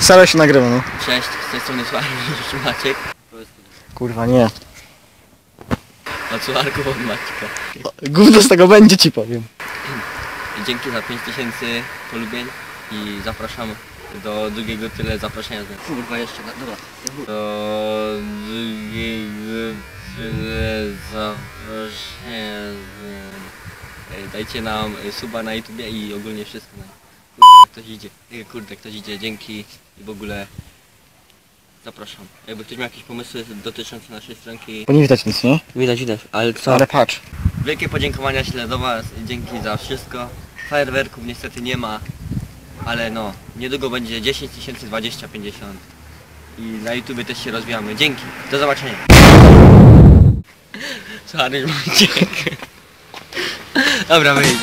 Stara się nagrywa, no. Cześć, z tej strony Słarku Maciek. Kurwa, nie. Od Słarku od Maćka. Gówno z tego będzie, ci powiem. Dzięki za 5000 polubień i zapraszam do drugiego tyle zaproszenia. Kurwa jeszcze, no, dobra. Do drugiego tyle zaproszenia. Dajcie nam suba na YouTubie i ogólnie wszystko. Ktoś idzie. Ej, Kurde, ktoś idzie, dzięki i w ogóle zapraszam. Jakby ktoś miał jakieś pomysły dotyczące naszej stronki. Bo nie widać nic, nie? Widać, widać, ale co? Ale patrz. Wielkie podziękowania ślę do Was, dzięki za wszystko. Fajerwerków niestety nie ma, ale no, niedługo będzie 10 tysięcy, 20, 50. I na YouTube też się rozwijamy. Dzięki, do zobaczenia. Sorry, Maciek. Dobra, wyjdź.